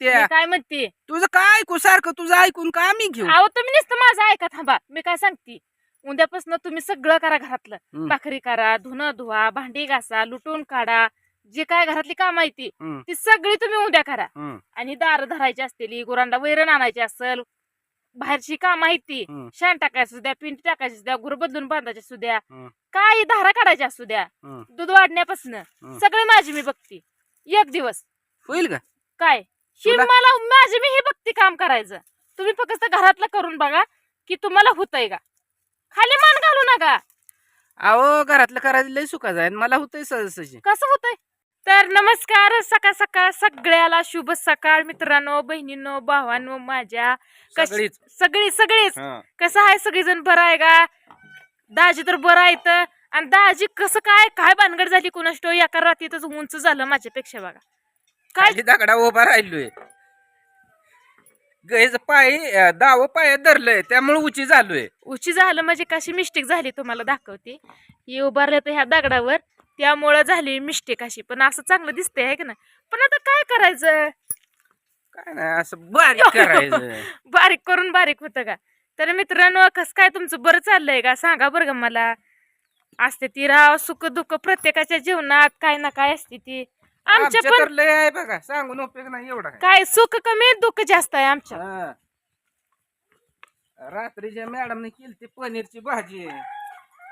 बघते मी काय म्हणते? तुझं काय ऐकू सारखं तुझं ऐकून का मी घेऊ? अहो तुम्ही नुसतं माझं ऐका थांबा. मी काय सांगते? उद्यापासून तुम्ही सगळं करा घरातलं. हम्म. भाकरी करा धुणं धुवा भांडी घासा लुटून काढा. जे काय घरातली काम आहे ती हम्म, ती सगळी तुम्ही उद्या करा. हम्म, आणि दार धरायची असतेली गुरांना वैरण आणायची असेल बाहेरची काम आहेत ती हम्म, शेण टाकायचं सुद्या पिंटी टाकायची सुद्या गुरु बदलून बांधायची सुद्या हम्म. काही धारा काढायच्या असू द्या हम्म. दूध वाढण्यापासून. सगळे माझी मी बघते. एक दिवस. होईल का? काय? ही तुला- मला माझी मी हे बघते काम करायचं. तुम्ही फक्त घरातलं करून बघा की तुम्हाला होतंय का? खाली मान घालू नका. अहो घरातलं करायचं लय सुखा जाय मला होतंय सहज कसं होतंय? तर नमस्कार सकाळ सकाळ सगळ्याला शुभ सकाळ मित्रांनो बहिणींनो भावांनो माझ्या. कश- सगळीच. सगळी सगळीच. हा. कसं आहे सगळीजण बरं आहे का? दाजी तर बरं आहे तर आणि दाजी कसं काय काय भानगड झाली ठेव एका रात्रीतच उंच झालं माझ्यापेक्षा बघा. काय? खाली दगडा उभा राहिलोय. गैज पाय दाव पाय धरलंय त्यामुळे उची झालोय. उची झालं म्हणजे कशी मिस्टेक झाली तुम्हाला दाखवते. ही उभारले तर ह्या दगडावर त्यामुळं झाली मिस्टेक अशी. पण असं चांगलं दिसतंय आहे का ना पण आता काय करायचं? काय नाही असं बारीक करायचं. बारीक करून बारीक होतं का? तर मित्रांनो कसं काय तुमचं बरं चाललंय का? सांगा बरं का मला. असते ती राव सुख दुःख प्रत्येकाच्या जीवनात काय ना काय असते ती. आमच्या आमच्या पण लय आहे बघा सांगून उपयोग नाही एवढा काय. काय सुख कमी दुःख जास्त आहे आमच्या हा. रात्रीच्या मॅडमने केली ती पनीरची भाजी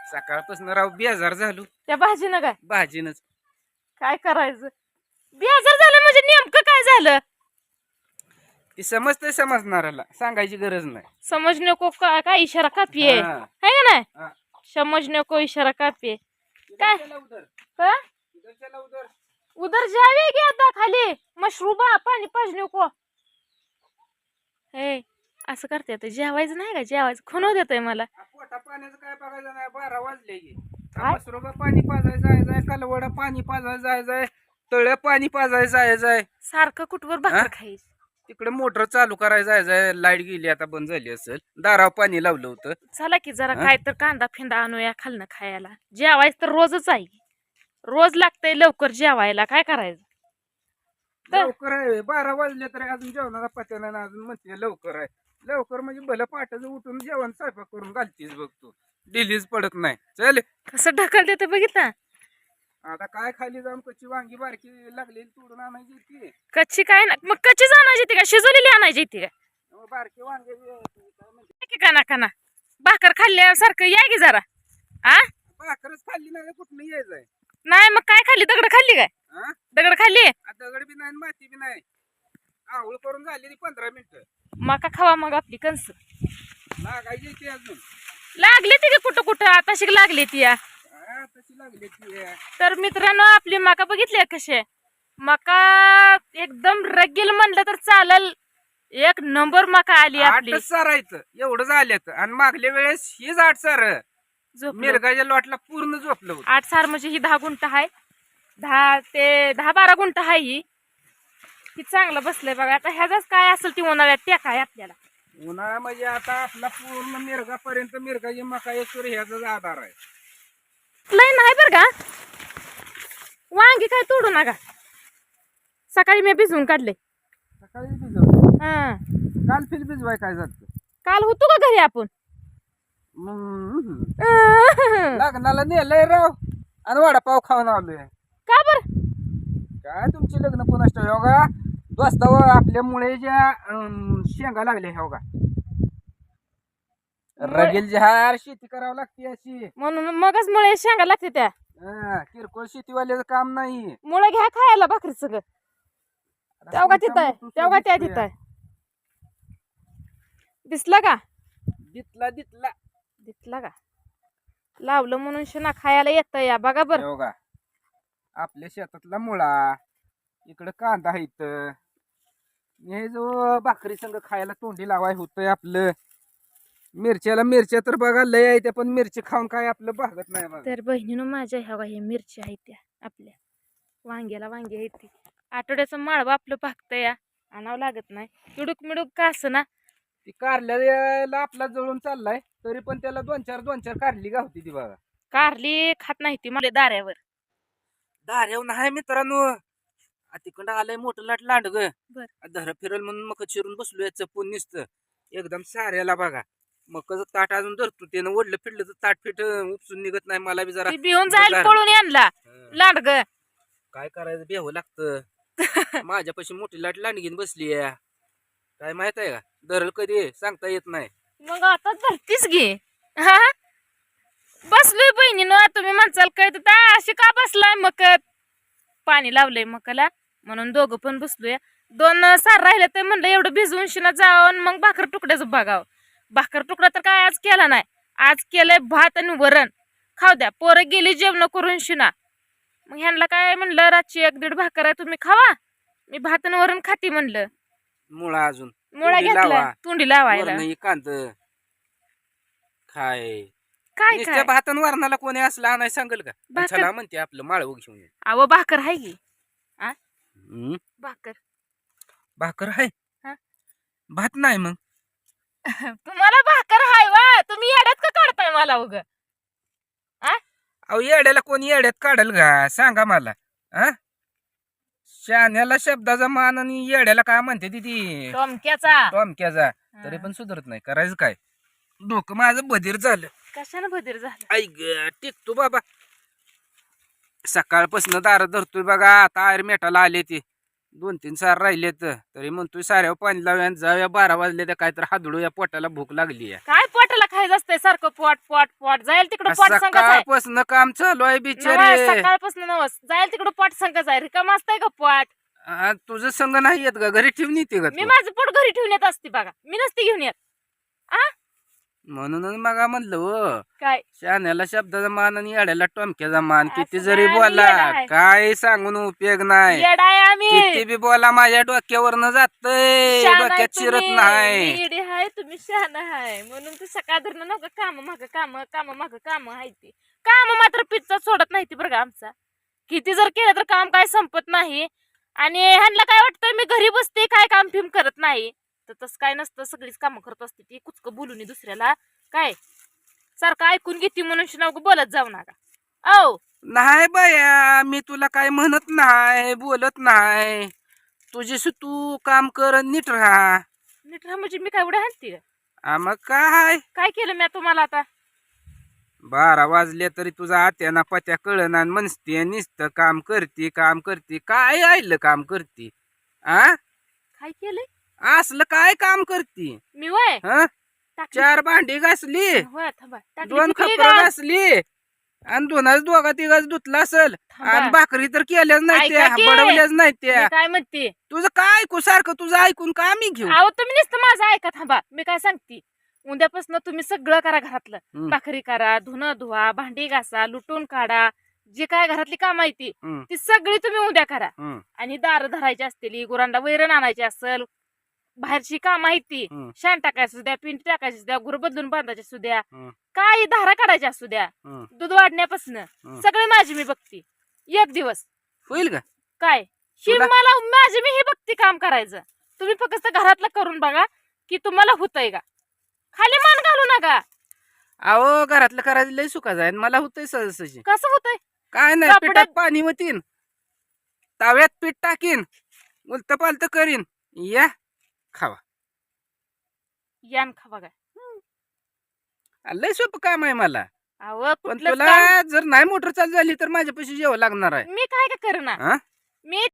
सकाळपासून राव बेजार झालो त्या भाजीनं काय भाजीनच काय करायचं बेजार झालं म्हणजे नेमकं काय झालं ती समजते समजणाऱ्याला सांगायची गरज नाही समझ नको का काय इशारा कापी आहे हा. है का नाही हा. समझ नको इशारा कापी आहे काय? इधर चला उधर. का? इधर चला उधर. उधर जावे गे आता खाली. मशरूबा पाणी पाजू नको हे असं करते आता. जेवायचं नाही का? जेवायचं. खुनव देतोय मला. पोटा पाण्याचं काय बघायचं नाही. बारा वाजले की काय? मसरोबा पाणी पाजायचं आहे जाय. कलवडा पाणी पाजायचं आहे जाय. तळ पाणी पाजायचं आहे जाय. सारखं कुठवर हा? भाकर खायची तिकडे मोटर चालू करायचं आहे जाय. लाइट गेली आता बंद झाली असेल. दारावर पाणी लावलं होतं. चला की जरा हा? काय तर कांदा फिंदा आणूया खालनं खायला. जेवायचं तर रोजच आहे. रोज लागतंय लवकर जेवायला काय करायचं? तर- लवकर आहे बारा वाजले तरी अजून जेवणाचा पत्या नाही अजून म्हणते लवकर आहे. लवकर म्हणजे भलं पाटाचं उठून जेवण स्वयंपाक करून घालतीस बघ तू. डिलीच पडत नाही. चल. कसं ढकल देतं बघितलं आता काय खाली जाऊन कच्ची वांगी बारकी लागलेली तोडून आणायची ती. कच्ची काय ना मग कच्चीच आणायची ती का? शिजवलेली आणायची ती का? मग बारकी वांगे काय म्हणते की काना काना भाकर खाल्ल्यासारखं या की जरा. आ? भाकरच खाल्ली नाही कुठं यायचंय? नाही मग काय खाल्ली? दगड खाल्ली काय? हा? दगड खाल्ली? आता दगड बी नाही आणि माती बी नाही. आंघोळ करून झाली ती पंधरा मिनिटं. मका खावा मग आपली कंस. लागायची ती अजून. लागली ती कुठं कुठं? आता शिक लागली ती या. हा, तशी लागली ती तर मित्रांनो आपली मका बघितली कशी मका एकदम रगील म्हणलं तर चालल. एक नंबर मका आली आपली. आठच सारायचं एवढं झाल्यात. आणि मागल्या वेळेस हीच आठ सार. झोपलो. मिरगाच्या लॉटला पूर्ण झोपलं होतं. आठ सार म्हणजे ही दहा गुंठ आहे. दहा ते दहा बारा गुंठ आहे ही. ती चांगलं बसलंय बघा. आता ह्याचाच काय असेल ती उन्हाळ्यात टेक आहे आपल्याला? उन्हाळा म्हणजे आता आपला पूर्ण मिरगापर्यंत मिरगाची मका येतो ह्याचाच आधार आहे. लय नाही बर का? वांगी काय तोडू नका. सकाळी मी भिजवून काढले. सकाळी भिजवलं. हा. काल फिल भिजवाय काय जात काल होतो का घरी आपण? लग्नाला नेलंय राव. आणि वडापाव खाऊन आलोय. का बर? काय तुमची लग्न पुन्हा हो का दोस्तावर आपल्या मुळेच्या अं, शेंगा लागल्या मुळे- रगेल जहार शेती करावं लागते अशी. म्हणून मगच मुळे शेंगा लागते त्या. हा, किरकोळ शेतीवाल्याचं काम नाही. मुळे घ्या खायला भाकरी सगळं. तेव्हा तिथं आहे? तेव्हा त्या तिथं आहे? दिसला का? दितला दितला दिसला का? लावलं म्हणून शेणा खायला येतं या बघा बर. हो का आपल्या शेतातला मुळा इकडं कांदा आहे इथं हे जो भाकरी संग खायला तोंडी लावाय होतंय आपलं. मिरच्याला मिरच्या तर बघा लय आहे त्या पण मिरची खाऊन काय आपलं भागत नाही बघा. तर बहिणीनं माझ्या ह्या हे मिरची आहेत त्या आपल्या. वांग्याला वांगी आहेत ती. आठवड्याचं माळवं आपलं भागतं या. आणावं लागत नाही. मिडूक मिडूक का असं ना? ती कारल्याला आपला जळून चाललाय. तरी पण त्याला दोन चार दोन चार कारली गावती ती बघा. कारली खात नाही ती मला दाऱ्यावर. दारेव नाही मित्रांनो. आ, तिकडं आलंय मोठं लाट लांड ग बर. धर फिरल म्हणून मग चिरून बसलोय चपून निसतं. एकदम साऱ्याला बघा. मग ताट अजून धरतो त्यानं ओढलं फिरलं तर ताट फिट उपसून निघत नाही मला बी जरा ती भिवून जायला. पळून आणला हं. लांड ग काय करायचं बेहू लागतं. माझ्यापाशी मोठी लाट लांडगीन बसली काय माहीत आहे का? धरल कधी? सांगता येत नाही. मग आता धरतीच घे. हा? बसलोय बहिणीनं तुम्ही म्हणचाल काय तर अशी का बसलाय मकत? पाणी लावलंय मकाला म्हणून दोघं पण बसलोय. दोन सार राहिले तर म्हणलं एवढं भिजवून शिना जाऊन मग भाकर तुकड्याचं बघावं. भाकर तुकडा तर काय आज केला नाही. आज केलंय भात आणि वरण. खाऊ द्या पोरं गेली जेवण करून शिना. मग ह्यांना काय म्हणलं रातची एक दीड भाकर आहे तुम्ही खावा. मी भात आणि वरण खाती म्हणलं. मुळा अजून. मुळा तोंडी घेतला. लावा. तोंडी लावायला. वरण कांद खाय. काय नुसत्या काय? भातन वरणाला कोणी असला आणाय सांगेल का? भाकर- चला म्हणते आपलं माळव घेऊन ये. अहो भाकर आहे की. हम्म, भाकर. भाकर आहे हा? भात नाही मग. तुम्हाला भाकर हाय वा. तुम्ही येड्यात का काढताय मला उग? अहो येड्याला कोणी येड्यात काढल का? सांगा मला. शाण्याला शब्दाचा मान आणि येड्याला काय म्हणते ती ती? टोमक्याचा. टॉमक्याचा. तरी पण सुधरत नाही. करायचं काय? डोकं माझं बधीर झालं. कशानं बधीर झालं? ऐक ग, टिकतो बाबा. सकाळपासून दार धरतोय बघा. आता आयर मेटाला आले ते. दोन तीन सार राहिलेत. तरी म्हणतोय साऱ्यावर पाणी लावूया जाऊया बारा वाजले तर काहीतरी हादळूया पोटाला भूक लागली काय पोटाला खायचं असतंय सारखं पोट पोट पोट. जाईल तिकडं पोट आहे. सकाळपासून काम चालू आहे बिचारे. सकाळपासून नवस. जाईल तिकडं पोट संकच आहे. रिकाम असतंय का पोट. आ, तुझं संग नाही येत का घरी ठेवून येते का मी तू? माझं पोट घरी ठेवून येत असते बघा. मी नसते घेऊन येत. म्हणूनच मग म्हणलं हो काय? शाण्याला शब्दाचा मान आणि येड्याला टोमक्याचा मान किती जरी नाही, आम्ही येडा बोला आहे. काय सांगून उपयोग नाही. येडाय आम्ही. किती बी बोला माझ्या डोक्यावरनं जातय. शहाणा आहे डोक्यात शिरत तुम्ही. नाही. मी येडी आहे तुम्ही शहाणा आहे. म्हणून तर सकाळ धरणं नका काम माग काम काम माग काम आहे ती. काम मात्र पिझ्झा सोडत नाही ती बरं का आमचा. किती जर केलं तर काम काय संपत नाही. आणि ह्यांना काय वाटतं मी घरी बसते काय काम फिम करत नाही. तर तसं काय नसतं सगळीच कामं करत असते ती कुचकं बोलून दुसऱ्याला. काय? सारखं ऐकून घेते म्हणून शिनाव बोलत जाऊ नका. औ! नाही बाया मी तुला काय म्हणत नाही बोलत नाही. तुझीशी तू काम कर नीट राहा. नीट राहा म्हणजे मी काय एवढं हाणते मग काय? काय केलं मी तुम्हाला आता? बारा वाजले तरी तुझा आत्याना पत्या कळना आणि म्हणते नुसतं काम करते काम करते. काय आयलं काम करते? आ? काय केलंय? असलं काय काम करते? मी वय? ह? टाकली. चार भांडी घासली? होय थांबा. टाकली दोन कुठली खपर डाळ? घासली? आणि दोनच दोघा तिघाच धुतला असेल. आणि. भाकरी तर केल्याच नाही ऐका त्या की. बडवल्याच नाही त्या. काय म्हणते? तुझं काय ऐकू सारखं तुझं ऐकून का मी घेऊ? अहो तुम्ही नुसतं माझं ऐका थांबा. मी काय सांगते? उद्यापासून तुम्ही सगळं करा घरातलं. हम्म. भाकरी करा धुणं धुवा भांडी घासा लुटून काढा. जे काय घरातली काम आहे ती हम्म, ती सगळी तुम्ही उद्या करा. हम्म, आणि दार धरायची असतील गुरांना वैरण आणायची असेल बाहेरची काम आहे ती. हम्म. शान टाकायची असू द्या पिंट टाकायची असू द्या गुरु बदलून बांधायची असू द्या. काही धारा काढायच्या असू द्या. दूध वाढण्यापासून. सगळे माझी मी बघते. एक दिवस. होईल का? काय? ही तुला- मला माझी मी हे बघते काम करायचं. तुम्ही फक्त घरातलं करून बघा की तुम्हाला होतंय का? खाली मान घालू नका. अहो घरातलं करायचं लय सुखाचं आहे मला होतंय सहज कसं होतंय? काय नाही कापडात- पिठात पाणी होतीन तव्यात पीठ टाकीन. उलत पालत करीन. या. खावा. यान खा बघा. लय सोपं काम आहे मला. अहो पण तुला जर नाही मोटर चालू झाली तर माझ्यापाशी जेवं लागणार आहे. मी काय का करणार? हा? मी